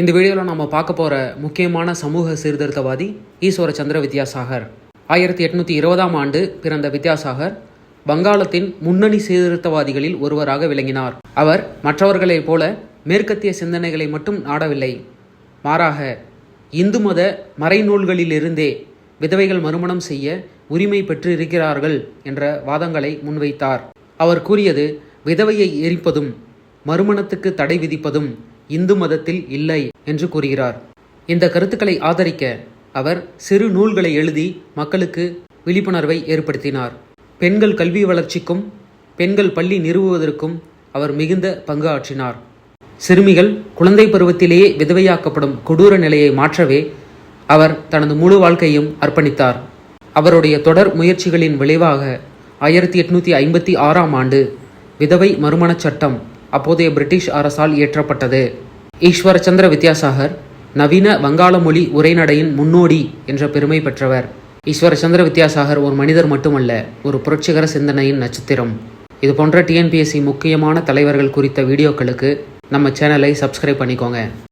இந்த வீடியோவில் நம்ம பார்க்க போகிற முக்கியமான சமூக சீர்திருத்தவாதி ஈஸ்வர சந்திர வித்யாசாகர். ஆயிரத்தி எட்நூற்றி இருபதாம் ஆண்டு பிறந்த வித்யாசாகர் வங்காளத்தின் முன்னணி சீர்திருத்தவாதிகளில் ஒருவராக விளங்கினார். அவர் மற்றவர்களைப் போல மேற்கத்திய சிந்தனைகளை மட்டும் நாடவில்லை. மாறாக இந்து மத மறைநூல்களிலிருந்தே விதவைகள் மறுமணம் செய்ய உரிமை பெற்றிருக்கிறார்கள் என்ற வாதங்களை முன்வைத்தார். அவர் கூறியது விதவையை எரிப்பதும் மறுமணத்துக்கு தடை விதிப்பதும் இந்து மதத்தில் இல்லை என்று கூறுகிறார். இந்த கருத்துக்களை ஆதரிக்க அவர் சிறு நூல்களை எழுதி மக்களுக்கு விழிப்புணர்வை ஏற்படுத்தினார். பெண்கள் கல்வி வளர்ச்சிக்கும் பெண்கள் பள்ளி நிறுவுவதற்கும் அவர் மிகுந்த பங்கு ஆற்றினார். சிறுமிகள் குழந்தை பருவத்திலேயே விதவையாக்கப்படும் கொடூர நிலையை மாற்றவே அவர் தனது முழு வாழ்க்கையும் அர்ப்பணித்தார். அவருடைய தொடர் முயற்சிகளின் விளைவாக ஆயிரத்தி எட்நூற்றி ஐம்பத்தி ஆறாம் ஆண்டு விதவை மறுமணச் சட்டம் அப்போதைய பிரிட்டிஷ் அரசால் இயற்றப்பட்டது. ஈஸ்வரச்சந்திர வித்யாசாகர் நவீன வங்காள மொழி உரைநடையின் முன்னோடி என்ற பெருமை பெற்றவர். ஈஸ்வரச்சந்திர வித்யாசாகர் ஒரு மனிதர் மட்டுமல்ல ஒரு புரட்சிகர சிந்தனையின் நட்சத்திரம். இது போன்ற டிஎன்பிஎஸ்சி முக்கியமான தலைவர்கள் குறித்த வீடியோக்களுக்கு நம்ம சேனலை சப்ஸ்கிரைப் பண்ணிக்கோங்க.